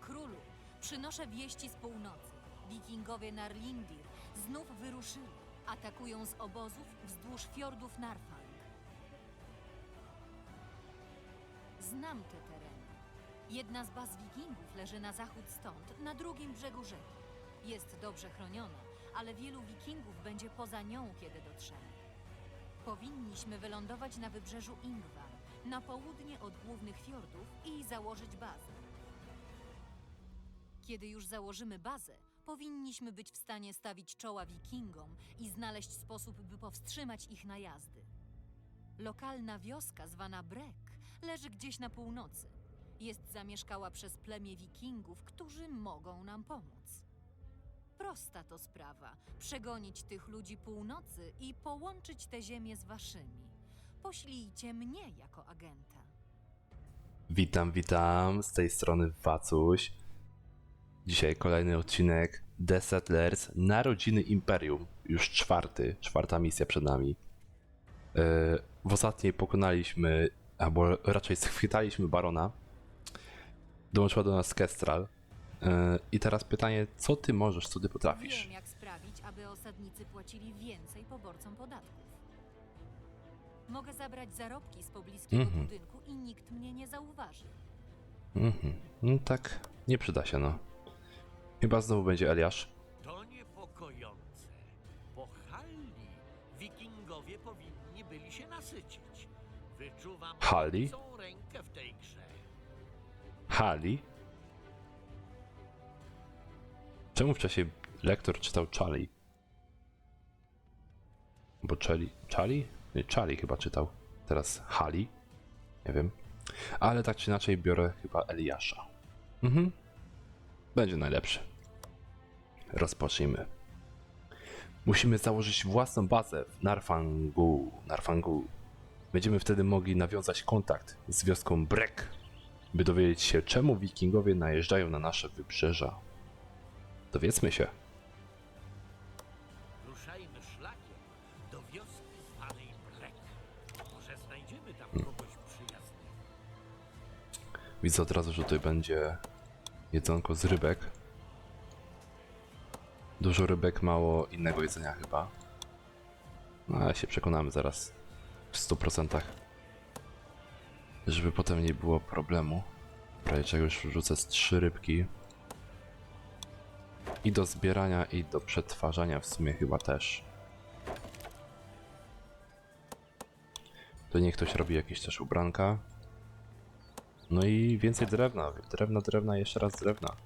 królu, przynoszę wieści z północy. Wikingowie Narlindir znów wyruszyli. Atakują z obozów wzdłuż fiordów Narfang. Znam te tereny. Jedna z baz wikingów leży na zachód stąd, na drugim brzegu rzeki. Jest dobrze chroniona, ale wielu wikingów będzie poza nią, kiedy dotrzemy. Powinniśmy wylądować na wybrzeżu Ingvar, na południe od głównych fiordów i założyć bazę. Kiedy już założymy bazę, powinniśmy być w stanie stawić czoła wikingom i znaleźć sposób, by powstrzymać ich najazdy. Lokalna wioska zwana Brek leży gdzieś na północy. Jest zamieszkała przez plemię wikingów, którzy mogą nam pomóc. Prosta to sprawa przegonić tych ludzi północy i połączyć te ziemie z waszymi. Poślijcie mnie jako agenta. Witam, witam, z tej strony Wacuś. Dzisiaj kolejny odcinek The Settlers, Narodziny Imperium. Już czwarty, czwarta misja przed nami. Yy, W ostatniej pokonaliśmy, albo raczej schwytaliśmy Barona. Dołączyła do nas Kestral. Yy, I teraz pytanie, co ty możesz, co ty potrafisz? Wiem, jak sprawić, aby osadnicy płacili więcej poborcom podatków. Mogę zabrać zarobki z pobliskiego Mhm. budynku i nikt mnie nie zauważy. Mhm, no tak, nie przyda się no. Chyba znowu będzie Eliasz. To niepokojące. Po Halli wikingowie powinni byli się nasycić. Wyczuwam Halli? rękę w tej grze. Hali. Czemu wcześniej lektor czytał Charlie? Bo Charlie. Charlie? Nie, Charlie chyba czytał. Teraz Hali. Nie wiem. Ale tak czy inaczej biorę chyba Eliasza. Mhm. Będzie najlepszy. Rozpocznijmy. Musimy założyć własną bazę w Narfangu. Narfangu. Będziemy wtedy mogli nawiązać kontakt z wioską Brek by dowiedzieć się, czemu wikingowie najeżdżają na nasze wybrzeża. Dowiedzmy się. Ruszajmy szlakiem do wioski Brek. Może znajdziemy tam Hmm. kogoś przyjaznego. Widzę od razu, że tutaj będzie jedzonko z rybek. Dużo rybek, mało innego jedzenia chyba. No ale się przekonamy zaraz w 100%. Żeby potem nie było problemu. Czego już wrzucę z trzy rybki. I do zbierania, i do przetwarzania w sumie chyba też. To niech ktoś robi jakieś też ubranka. No i więcej drewna. Drewna, drewna, jeszcze raz drewna.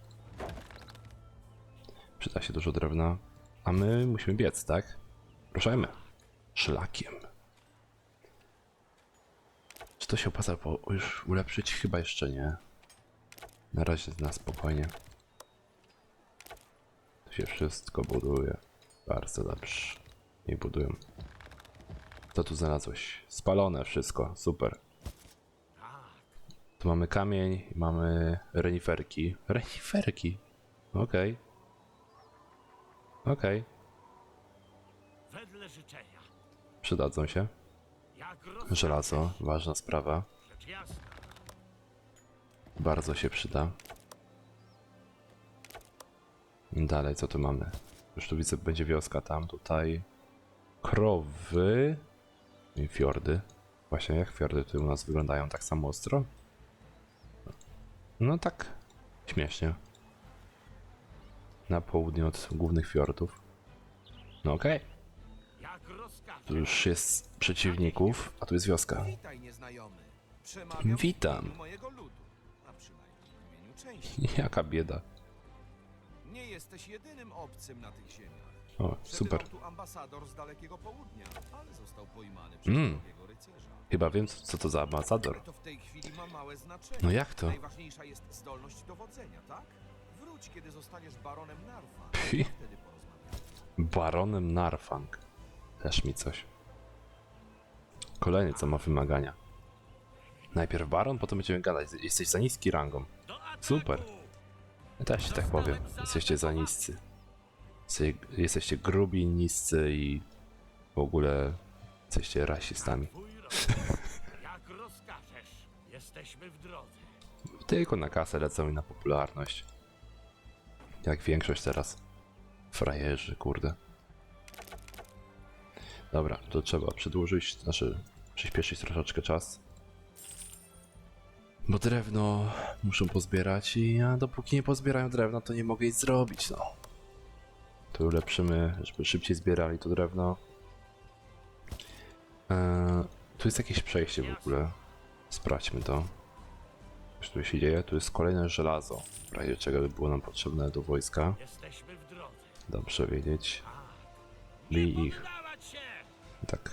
Przyda się dużo drewna. A my musimy biec, tak? Ruszajmy. Szlakiem. Czy to się opłaca po już ulepszyć? Chyba jeszcze nie. Na razie na spokojnie. Tu się wszystko buduje. Bardzo dobrze. Nie budują. Co tu znalazłeś? Spalone wszystko. Super. Tu mamy kamień, mamy reniferki. Reniferki? Okej. Okej. Wedle życzenia. Przydadzą się. Jak rozkażesz, Żelazo, ważna sprawa. Rzecz jasna. Bardzo się przyda. Dalej, co tu mamy? Już tu widzę, będzie wioska tam, tutaj. Krowy. I fiordy. Właśnie jak fiordy tutaj u nas wyglądają tak samo ostro? No tak, śmiesznie. Na południe od głównych fiordów. No okej. Tu już jest przeciwników, a tu jest wioska. Witaj, nieznajomy. Przemawiam Witam. w imieniu mojego ludu, a przynajmniej w imieniu części. Jaka bieda. Nie jesteś jedynym obcym na tych ziemiach. O, super. Przebywał tu ambasador z dalekiego południa, ale został pojmany przez Mm. drugiego rycerza. Chyba wiem, co to za ambasador. To w tej chwili ma małe znaczenie. No jak to? Najważniejsza jest zdolność dowodzenia, tak? Wróć, kiedy zostaniesz baronem Narfa. Phi. Wtedy porozmawiamy. Baronem Narfang. Też mi coś. Kolejny, co ma wymagania. Najpierw baron, potem będziemy gadać. Jesteś za niski rangą. Super. Ja też ci tak powiem. Jesteście za niscy. Jeste- Jesteście grubi, niscy i w ogóle jesteście rasistami. Jak rozkażesz. Jesteśmy w drodze. Tylko na kasę lecą i na popularność. Jak większość teraz. Frajerzy, kurde. Dobra, to trzeba przedłużyć, znaczy przyspieszyć troszeczkę czas. Bo drewno muszą pozbierać i ja dopóki nie pozbierają drewna, to nie mogę nic zrobić, no. To ulepszymy, żeby szybciej zbierali to drewno. Eee, tu jest jakieś przejście w ogóle. Sprawdźmy to. Co tu się dzieje? Tu jest kolejne żelazo. W razie czego by było nam potrzebne do wojska. Dobrze wiedzieć. Bij ich. Tak.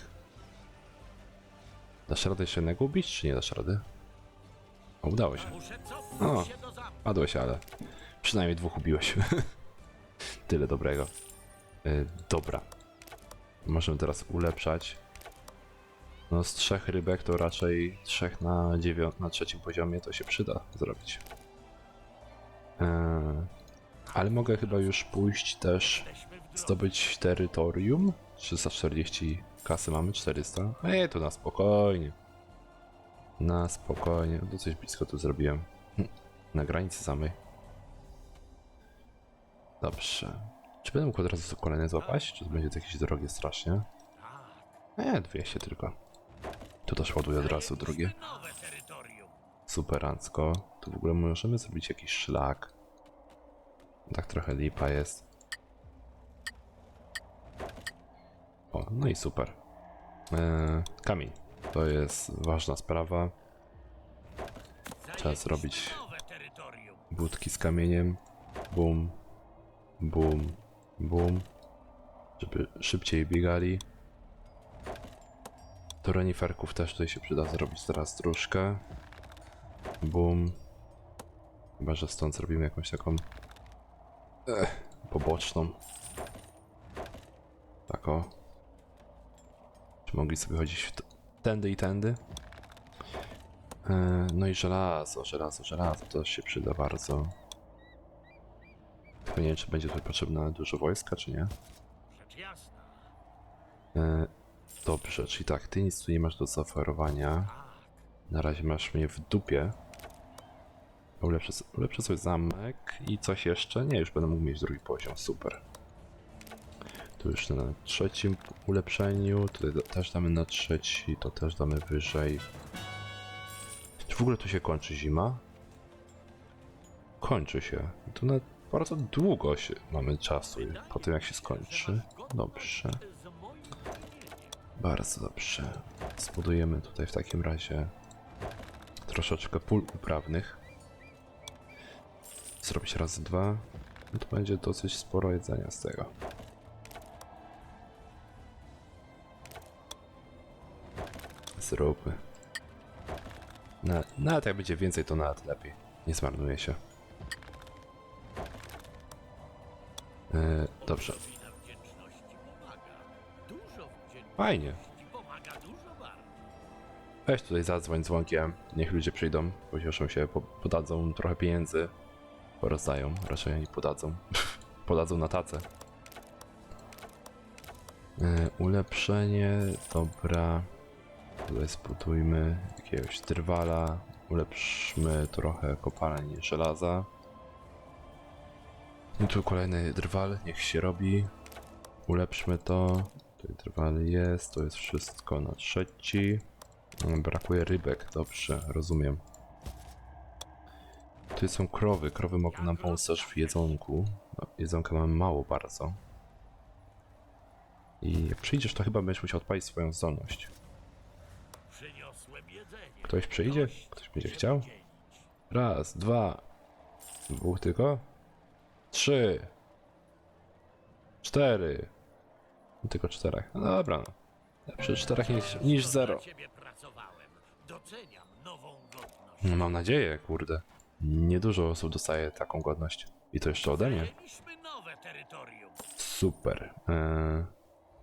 Dasz radę jeszcze jednego ubić, czy nie dasz rady? O, udało się. O. Padłeś, ale przynajmniej dwóch ubiłeś. Tyle dobrego. Y, dobra. Możemy teraz ulepszać. No z trzech rybek to raczej trzech na dziewią- na trzecim poziomie to się przyda zrobić. Eee, ale mogę chyba już pójść też zdobyć terytorium. 340 kasy mamy, 400. Ej, to na spokojnie. Na spokojnie. No coś blisko tu zrobiłem. Hm, Na granicy samej. Dobrze. Czy będę mógł od razu kolejne złapać? Czy to będzie to jakieś drogie strasznie? Nie, 200 tylko. Tu też ładuję od razu drugie. Superancko. Tu w ogóle możemy zrobić jakiś szlak. Tak trochę lipa jest. O, no i super. Eee, kamień. To jest ważna sprawa. Zajęliśmy zrobić-. Budki z kamieniem. Bum. Bum. Bum. Żeby szybciej biegali. Do reniferków też tutaj się przyda zrobić teraz troszkę. Bum. Chyba, że stąd zrobimy jakąś taką Ech, poboczną. Tak o. Czy mogli sobie chodzić tędy i tędy? E, No i żelazo, żelazo, żelazo, to się przyda bardzo. Tylko nie wiem, czy będzie tutaj potrzebne dużo wojska, czy nie. E, Dobrze, czyli tak, ty nic tu nie masz do zaoferowania. Tak. Na razie masz mnie w dupie. Ulepszę, ulepszę sobie zamek i coś jeszcze? Nie, już będę mógł mieć drugi poziom, super. Tu już na trzecim ulepszeniu, tutaj też damy na trzeci, to też damy wyżej. Czy w ogóle tu się kończy zima? Kończy się. Tu na bardzo długo się mamy czasu po tym jak się skończy. Dobrze. Bardzo dobrze. Zbudujemy tutaj w takim razie troszeczkę pól uprawnych. Zrobić raz, dwa. No to będzie dosyć sporo jedzenia z tego. Zróbmy. Na, nawet jak będzie więcej, to nawet lepiej. Nie zmarnuje się. E, dobrze. Fajnie. Weź tutaj zadzwoń dzwonkiem, niech ludzie przyjdą, pocieszą się, po, podadzą trochę pieniędzy, rozdają, raczej oni podadzą, podadzą na tacę. E, ulepszenie, dobra, tutaj zbudujmy jakiegoś trwala, ulepszmy trochę kopalni żelaza. I tu kolejny drwal, niech się robi, ulepszmy to, tutaj drwal jest, to jest wszystko na trzeci. Mm, Brakuje rybek, dobrze, rozumiem. Tu są krowy, krowy mogą nam pomóc też w jedzonku. No, jedzonka mamy mało bardzo. I jak przyjdziesz, to chyba będziesz musiał odpalić swoją zdolność. Ktoś przyjdzie? Ktoś będzie chciał? Raz, dwa, dwóch tylko? Trzy, cztery. No, tylko czterech. No dobra, no. Lepsze czterech niż, niż zero. No, Mam nadzieję, kurde. Niedużo osób dostaje taką godność. I to jeszcze ode mnie. Super. Eee,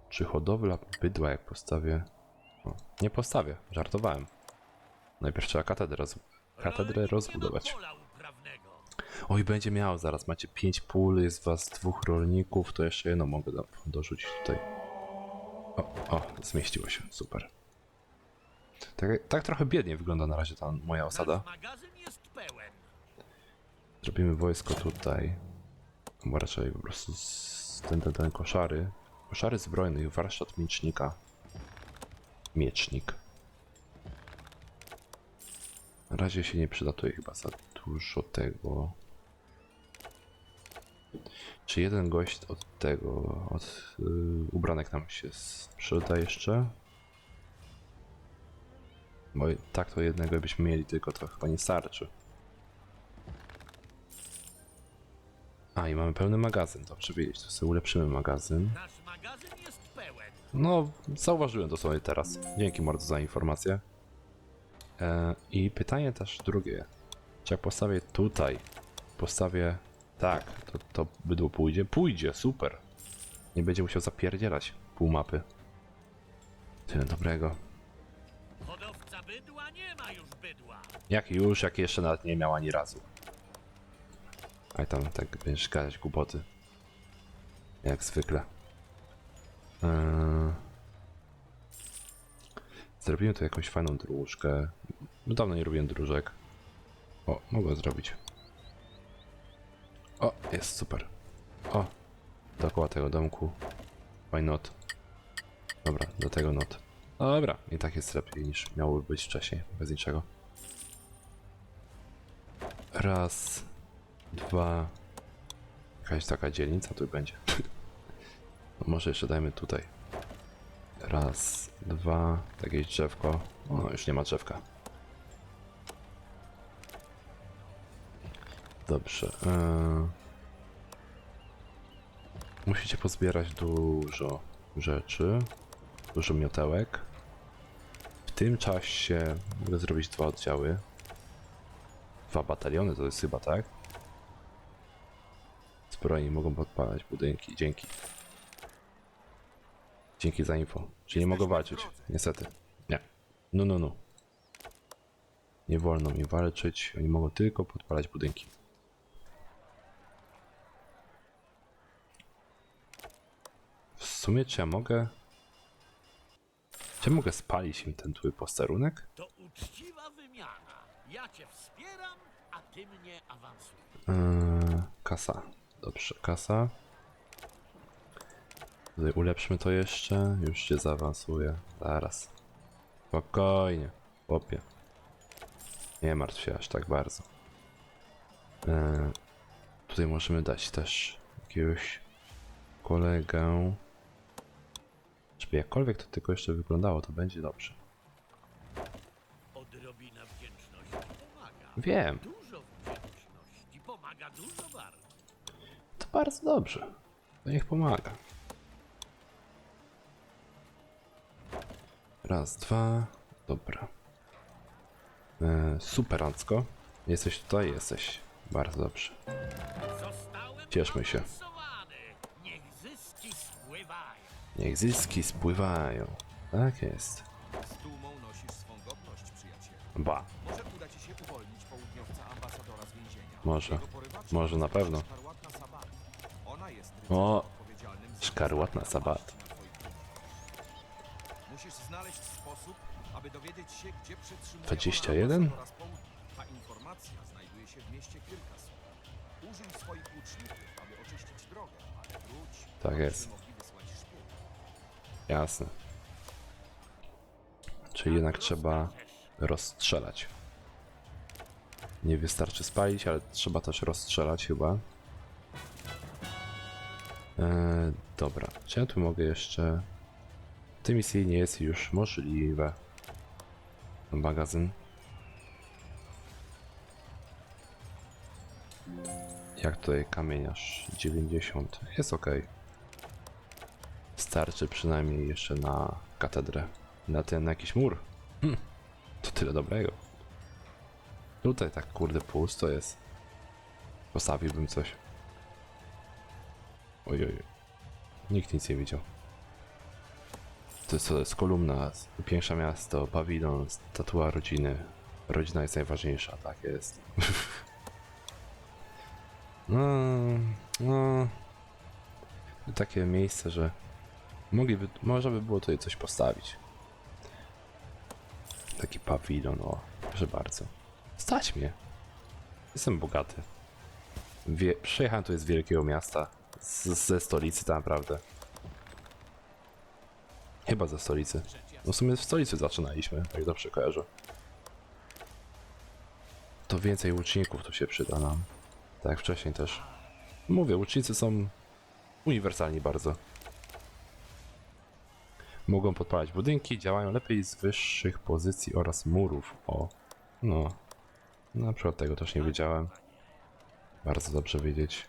czy hodowla bydła jak postawię? O, nie postawię, żartowałem. Najpierw trzeba katedrę, roz... katedrę rozbudować. Oj, będzie miał zaraz. Macie 5 pól, jest was dwóch rolników, to jeszcze jedno mogę do, dorzucić tutaj. O, o, zmieściło się, super. Tak, tak trochę biednie wygląda na razie ta moja osada. Zrobimy wojsko tutaj. Bo raczej po prostu z, ten, ten, ten koszary. Koszary zbrojne i warsztat miecznika. Miecznik. Na razie się nie przydatuje chyba za dużo tego. Czy jeden gość od tego, od y, ubranek nam się sprzyda jeszcze? Bo tak to jednego byśmy mieli, tylko to chyba nie starczy. A, i mamy pełny magazyn, dobrze wiedzieć, to sobie ulepszymy magazyn. Nasz magazyn jest pełen. No, zauważyłem to sobie teraz. Dzięki mordo za informację. E, I pytanie też drugie. Czy jak postawię tutaj, postawię tak, to, to bydło pójdzie? Pójdzie, super. Nie będzie musiał zapierdzielać pół mapy. Tyle dobrego. Hodowca bydła nie ma już bydła. Jak już, jak jeszcze nawet nie miał ani razu. Aj tam tak będziesz gadać głupoty. Jak zwykle. Eee... Zrobimy tu jakąś fajną dróżkę. No dawno nie robiłem dróżek. O, mogę zrobić. O, jest super. O, dookoła tego domku. Why not? Dobra, do tego not. Dobra, i tak jest lepiej niż miałoby być wcześniej, bez niczego. Raz, dwa. Jakaś taka dzielnica tu będzie. No może jeszcze dajmy tutaj. Raz, dwa, jakieś drzewko. O, już nie ma drzewka. Dobrze. Yy... Musicie pozbierać dużo rzeczy. Dużo miotełek. W tym czasie mogę zrobić dwa oddziały. Dwa bataliony to jest chyba, tak? Zbrojni mogą podpalać budynki. Dzięki. Dzięki za info. Czyli nie mogą walczyć. Niestety. Nie. No, no, no. Nie wolno mi walczyć. Oni mogą tylko podpalać budynki. Sumie czy ja mogę... Czy ja mogę spalić im ten twój posterunek? To uczciwa wymiana. Ja cię wspieram, a ty mnie awansujesz. Yy, kasa. Dobrze, kasa. Tutaj ulepszmy to jeszcze. Już się zaawansuje. Zaraz. Spokojnie, chłopie. Nie martw się aż tak bardzo. Yy, tutaj możemy dać też jakiegoś kolegę. Żeby jakkolwiek to tylko jeszcze wyglądało, to będzie dobrze. Odrobina wdzięczności pomaga. Wiem, Dużo wdzięczności pomaga dużo bardzo. to bardzo dobrze. To niech pomaga. Raz, dwa. Dobra. E, superancko. Jesteś tutaj? Jesteś. Bardzo dobrze. Cieszmy się. Niech zyski spływają. Tak jest. Z dumą nosisz swą godność, przyjacielu. Ba. Może uda ci się uwolnić południowca ambasadora z więzienia. Może. Jego porywacz Może na pewno. Szkarłatna Sabat. Ona jest O, rycerem odpowiedzialnym za Szkarłatna Sabat. napaści na twoich ludzi. Musisz znaleźć sposób, aby dowiedzieć się, gdzie przetrzymuje 21? ona ambasadora z południa. Ta informacja znajduje się w mieście. Użyj swoich łuczników, aby oczyścić drogę, ale wróć, Tak abyśmy jest. mogli. Jasne. Czyli jednak trzeba rozstrzelać. Nie wystarczy spalić, ale trzeba też rozstrzelać chyba. Eee, dobra, czy ja tu mogę jeszcze... W tej misji nie jest już możliwe. Magazyn. Jak tutaj kamieniarz? 90. Jest ok. Starczy przynajmniej jeszcze na katedrę. Na ten na jakiś mur. Hm, to tyle dobrego. Tutaj tak kurde pusto jest. Postawiłbym coś. Ojoj. Nikt nic nie widział. To jest, to jest kolumna, upiększa miasto, pawilon, statua rodziny. Rodzina jest najważniejsza, tak jest. no, no. Takie miejsce, że mogliby, można by było tutaj coś postawić. Taki pawilon, o, proszę bardzo. Stać mnie. Jestem bogaty. Wie, przyjechałem tu z wielkiego miasta. Z, ze stolicy tak naprawdę. Chyba ze stolicy. No w sumie w stolicy zaczynaliśmy, tak dobrze kojarzę. To więcej łuczników tu się przyda nam. Tak jak wcześniej też. Mówię, łucznicy są uniwersalni bardzo. Mogą podpalać budynki, działają lepiej z wyższych pozycji oraz murów. O, no. Na przykład tego też nie wiedziałem. Bardzo dobrze wiedzieć.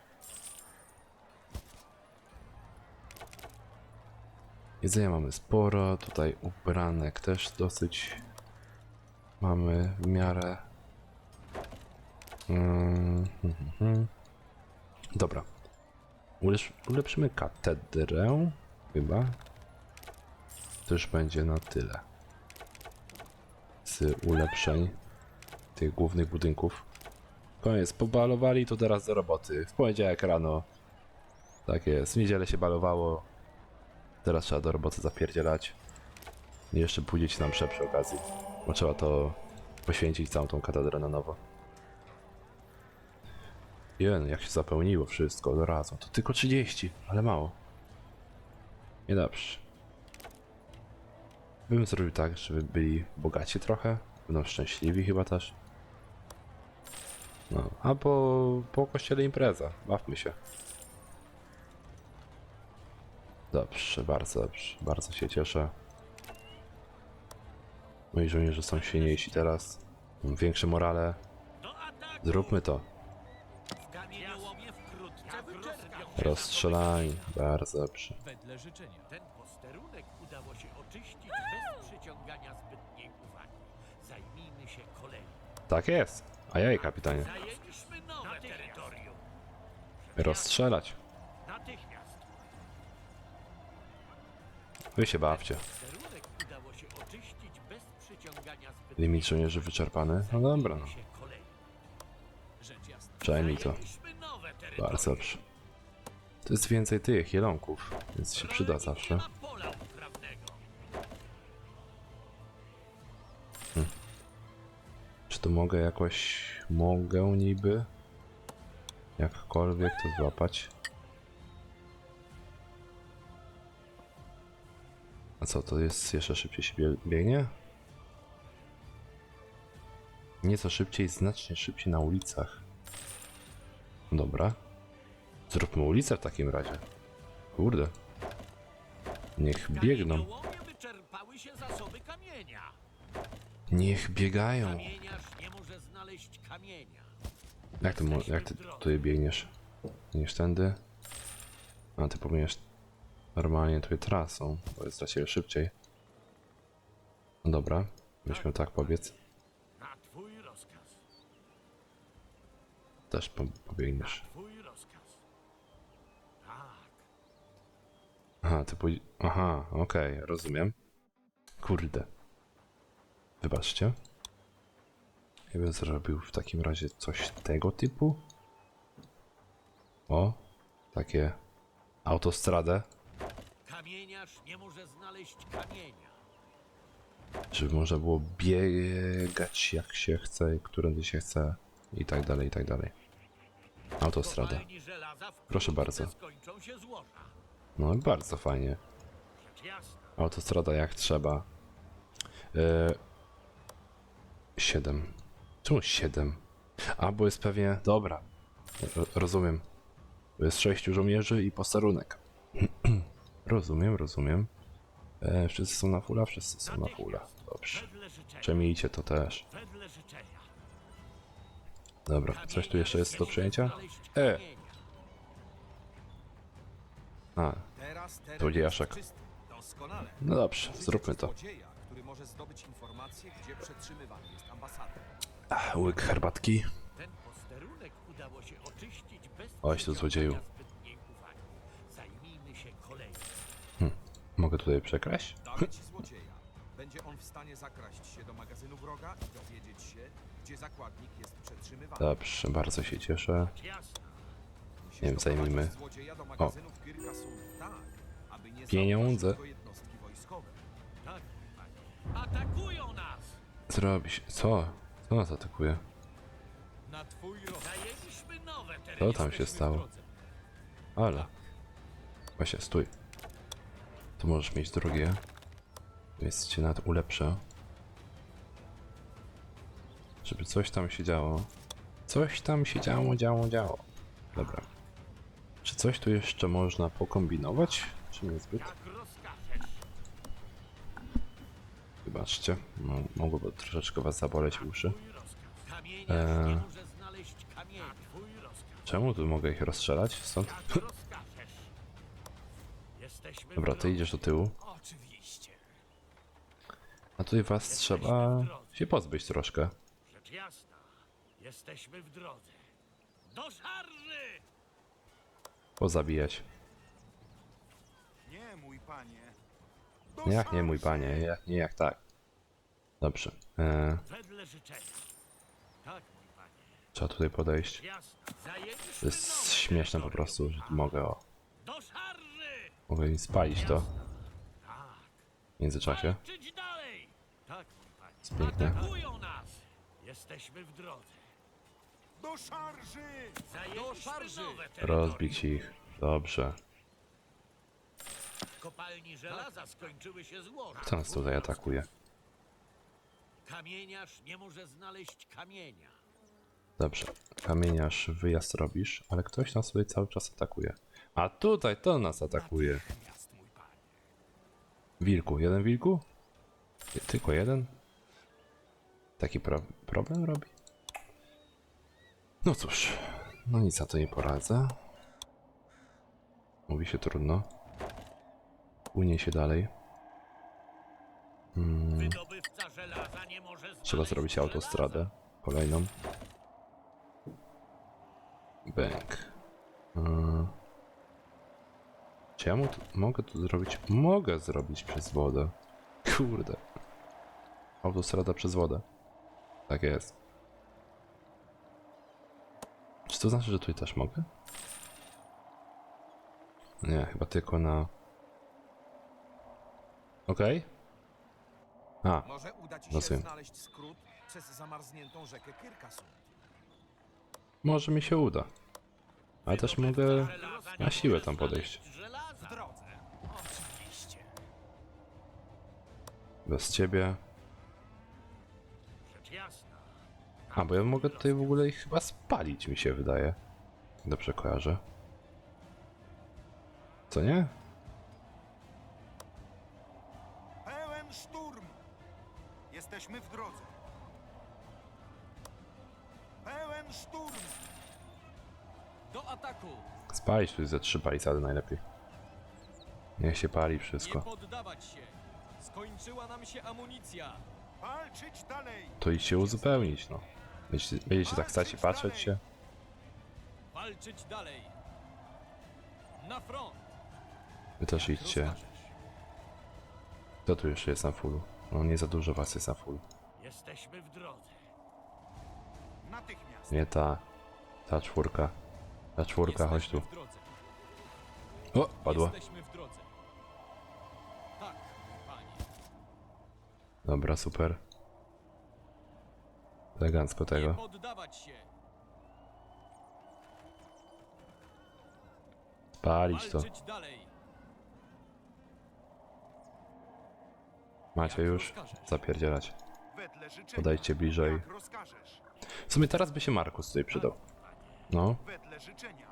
Jedzenia mamy sporo, tutaj ubranek też dosyć mamy w miarę. Mm, hmm. Dobra. Ulepsz, ulepszymy katedrę, chyba. To już będzie na tyle. Z ulepszeń tych głównych budynków. Koniec, pobalowali, to teraz do roboty. W poniedziałek rano. Tak jest, w niedzielę się balowało. Teraz trzeba do roboty zapierdzielać. I jeszcze pójdziecie nam przy okazji. Bo trzeba to poświęcić całą tą katedrę na nowo. Jen, jak się zapełniło wszystko od razu. To tylko 30, ale mało. Niedobrze. Bym zrobił tak, żeby byli bogaci trochę. Będą szczęśliwi chyba też. No, a po, po kościele impreza. Bawmy się. Dobrze, bardzo dobrze. Bardzo się cieszę. Moi żołnierze są silniejsi teraz. Mam większe morale. Zróbmy to. Rozstrzelanie. Bardzo dobrze. Wedle życzenia. Ten posterunek udało się oczyścić bez przyciągania zbytniej uwagi. Zajmijmy się koleją. Tak jest. A jaj, kapitanie. Zajęliśmy nowe terytorium. Rozstrzelać. Natychmiast. Wy się bawcie. Posterunek udało się oczyścić bez przyciągania zbytniej Limit żołnierzy wyczerpany. No dobra, no. się koleją. Rzecz jasna. Przejmij to. Zajęliśmy nowe terytorium. Bardzo dobrze. To jest więcej tych jelonków, więc się przyda zawsze. Uprawnego. Czy to mogę jakoś... Mogę niby? Jakkolwiek to złapać. A co, to jest jeszcze szybciej się bie- biegnie? Nieco szybciej, znacznie szybciej na ulicach. Dobra. Zróbmy ulicę w takim razie. Kurde. Niech biegną. Niech biegają. Jak ty, jak ty tutaj biegniesz? Biegniesz tędy? A ty powinieneś normalnie tutaj trasą, bo jest dla ciebie szybciej. No dobra, myśmy tak powiedz. Na twój rozkaz. Też po- pobiegniesz. Aha, ty pój... Aha, okej, rozumiem. Kurde. Wybaczcie. Ja bym zrobił w takim razie coś tego typu. O, takie autostradę, Kamieniarz nie może znaleźć kamienia. żeby można było biegać jak się chce, którędy się chce i tak dalej, i tak dalej. Autostrada. Proszę bardzo. No bardzo fajnie. Autostrada jak trzeba. Yy... 7. Czemu 7? A, bo jest pewnie... Dobra. Ro- rozumiem. Bo jest 6 żołnierzy i posterunek. rozumiem, rozumiem. E, wszyscy są na fulla? Wszyscy są na fulla. Dobrze. Przemijcie to też. Dobra, coś tu jeszcze jest do znaleźć E. A, Złodziejaszek. no dobrze, zróbmy to. Ach, łyk herbatki. Oś tu, złodzieju. koleją. Mogę tutaj przekraść? Będzie on w stanie zakraść się do magazynu wroga i dowiedzieć się, gdzie zakładnik jest przetrzymywany. Dobrze, bardzo się cieszę. Musisz Nie wiem, zajmijmy. tak, nie Pieniądze. Tak, panie. Atakują nas! Zrobi się... Co? Co nas atakuje? Na twój rozkaz. Zajęliśmy nowe terytorium. Co tam się stało? Ale. Właśnie, stój. Tu możesz mieć drugie. Więc cię nawet ulepszę. Żeby coś tam się działo. Coś tam się działo, działo, działo. Dobra. Czy coś tu jeszcze można pokombinować? Czy niezbyt? Wybaczcie. No, mogłoby troszeczkę was zaboleć uszy. Eee. Czemu tu mogę ich rozstrzelać? Stąd? Dobra, ty idziesz do tyłu. A tutaj was trzeba się pozbyć troszkę. Jesteśmy w drodze. Do szarży! Pozabijać. Nie, mój panie. Jak nie mój panie, jak nie jak tak. Dobrze. Eee, Wedle życzenia. Tak, mój panie. trzeba tutaj podejść. Zajęliśmy To jest śmieszne po prostu, że tu mogę o. Do szarży! Mogę im spalić to Tak. w międzyczasie. Walczyć dalej! Tak, mój panie. Atakują nas! Jesteśmy w drodze. Do szarży! Zajęliśmy szarży! Rozbić ich. Dobrze. W kopalni żelaza skończyły się złoża. Co nas tutaj atakuje? Kamieniarz nie może znaleźć kamienia. Dobrze. Kamieniarz wyjazd robisz, ale ktoś nas tutaj cały czas atakuje. A tutaj to nas atakuje. Miast, mój panie. Wilku. Jeden wilku? Tylko jeden? Taki pro problem robi? No cóż. No nic na to nie poradzę. Mówi się trudno. Płynie się dalej. Mm, znaleźć trzeba zrobić autostradę. Kolejną. Bęk. Mm. Czy ja mu mogę tu zrobić? Mogę zrobić przez wodę. Kurde. Autostrada przez wodę. Tak jest. Czy to znaczy, że tutaj też mogę? Nie, chyba tylko na... Okej. A, Może uda ci się Rozumiem. znaleźć skrót przez zamarzniętą rzekę Kyrkasund. może mi się uda. Ale też mogę na siłę tam podejść. Żelaza. W drodze. Oczywiście. Bez ciebie. A, bo ja mogę tutaj w ogóle ich chyba spalić, mi się wydaje. Dobrze kojarzę. Co nie? Pełen szturm! Jesteśmy w drodze. Pełen szturm! Do ataku. Spalić tu ze trzy palisady najlepiej. Niech się pali Nie wszystko. poddawać się. Skończyła nam się amunicja. Walczyć dalej! To idź się uzupełnić, no. Będziecie, będziecie tak stać i patrzeć się? Walczyć dalej. Na front. Wy też idźcie. Kto tu jeszcze jest na fullu? No nie za dużo was jest na fullu. Jesteśmy w drodze. Natychmiast! Nie ta. Ta czwórka. Ta czwórka, chodź tu. Jesteśmy w drodze. O, padło. Jesteśmy w drodze. Tak, panie. Dobra, super. Elegancko tego. Spalić to. Macie już? Zapierdzielać. Podejdźcie bliżej. W sumie teraz by się Markus tutaj przydał. No,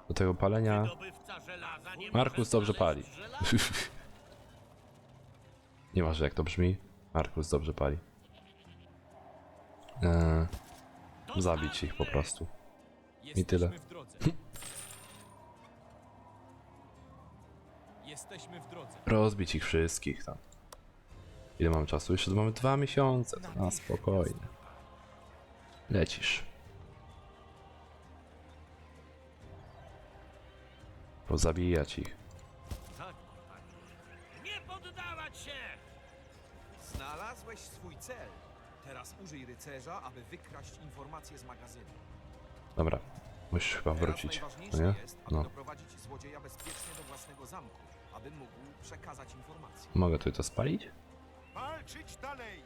do tego palenia. Markus dobrze pali. Nieważne jak to brzmi. Markus dobrze pali. Eee, Do zabić ich po prostu. Jesteśmy tyle. w drodze. Jesteśmy w drodze. Rozbić ich wszystkich tam. Ile mamy czasu? Jeszcze mamy dwa miesiące. To na spokojnie. Lecisz. Pozabijać ich. Tak. Nie poddawać się! Znalazłeś swój cel. Teraz użyj rycerza, aby wykraść informacje z magazynu. Dobra, musisz chyba Teraz wrócić. No najważniejsze nie? jest, aby No. doprowadzić złodzieja bezpiecznie do własnego zamku, aby mógł przekazać informacje. Mogę tutaj to spalić? Walczyć dalej!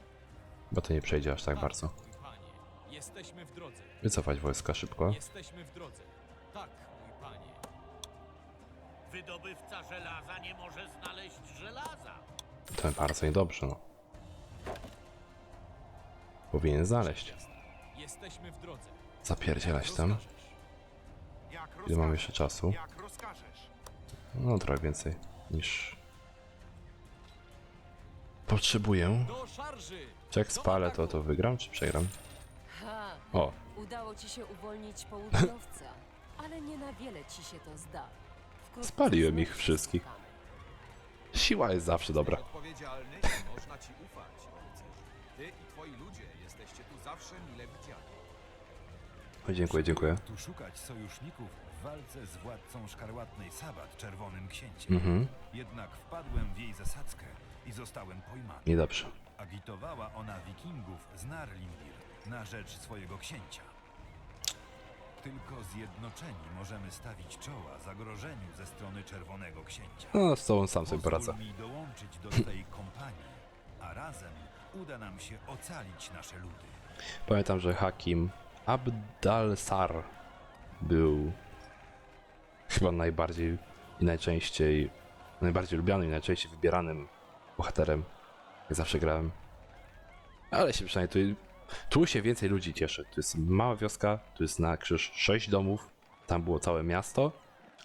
Bo to nie przejdzie aż tak bardzo. mój panie. Jesteśmy w drodze. Wycofać wojska szybko. Jesteśmy w drodze. Tak, Wydobywca żelaza nie może znaleźć żelaza. To bardzo niedobrze, no. Powinien znaleźć. Jesteśmy w drodze. Zapierdzielać tam. Jak Ile mam jeszcze czasu? Jak rozkażesz. No trochę więcej niż... Potrzebuję. Do szarży! Czy jak spalę, to to wygram, czy przegram? Ha! O, Udało ci się uwolnić południowca, ale nie na wiele ci się to zda. Wkrótce Spaliłem znów ich wszystkich. spotkamy. siła jest zawsze dobra. Odpowiedzialny i można ci ufać. Ty i twoi ludzie jesteście tu zawsze mile widziani. Dziękuję, dziękuję. Tu szukać sojuszników w walce z władcą szkarłatnej Sabat, Czerwonym Księciem. Mhm, Jednak wpadłem w jej zasadzkę i zostałem pojmany. niedobrze. Agitowała ona wikingów z Narlindir na rzecz swojego księcia. Tylko zjednoczeni możemy stawić czoła zagrożeniu ze strony Czerwonego Księcia. No, z tobą sam sobie poradzę. Pozwól mi dołączyć do swej kompanii, a razem uda nam się ocalić nasze ludy. Pamiętam, że Hakim Abdalsar był chyba najbardziej i najczęściej, najbardziej lubianym i najczęściej wybieranym bohaterem, jak zawsze grałem. Ale się przynajmniej tu, tu się więcej ludzi cieszy. Tu jest mała wioska, tu jest na krzyż sześć domów, tam było całe miasto,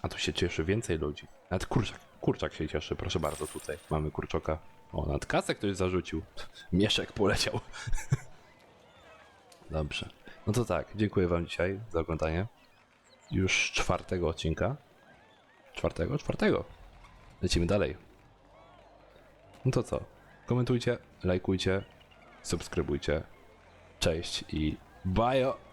a tu się cieszy więcej ludzi. Nawet kurczak, kurczak się cieszy, proszę bardzo, tutaj mamy kurczoka. O, nawet kasę ktoś zarzucił. Mieszek poleciał. Dobrze. No to tak, dziękuję wam dzisiaj za oglądanie. Już czwartego odcinka. Czwartego? Czwartego. Lecimy dalej. No to co? Komentujcie, lajkujcie, subskrybujcie. Cześć i bajo!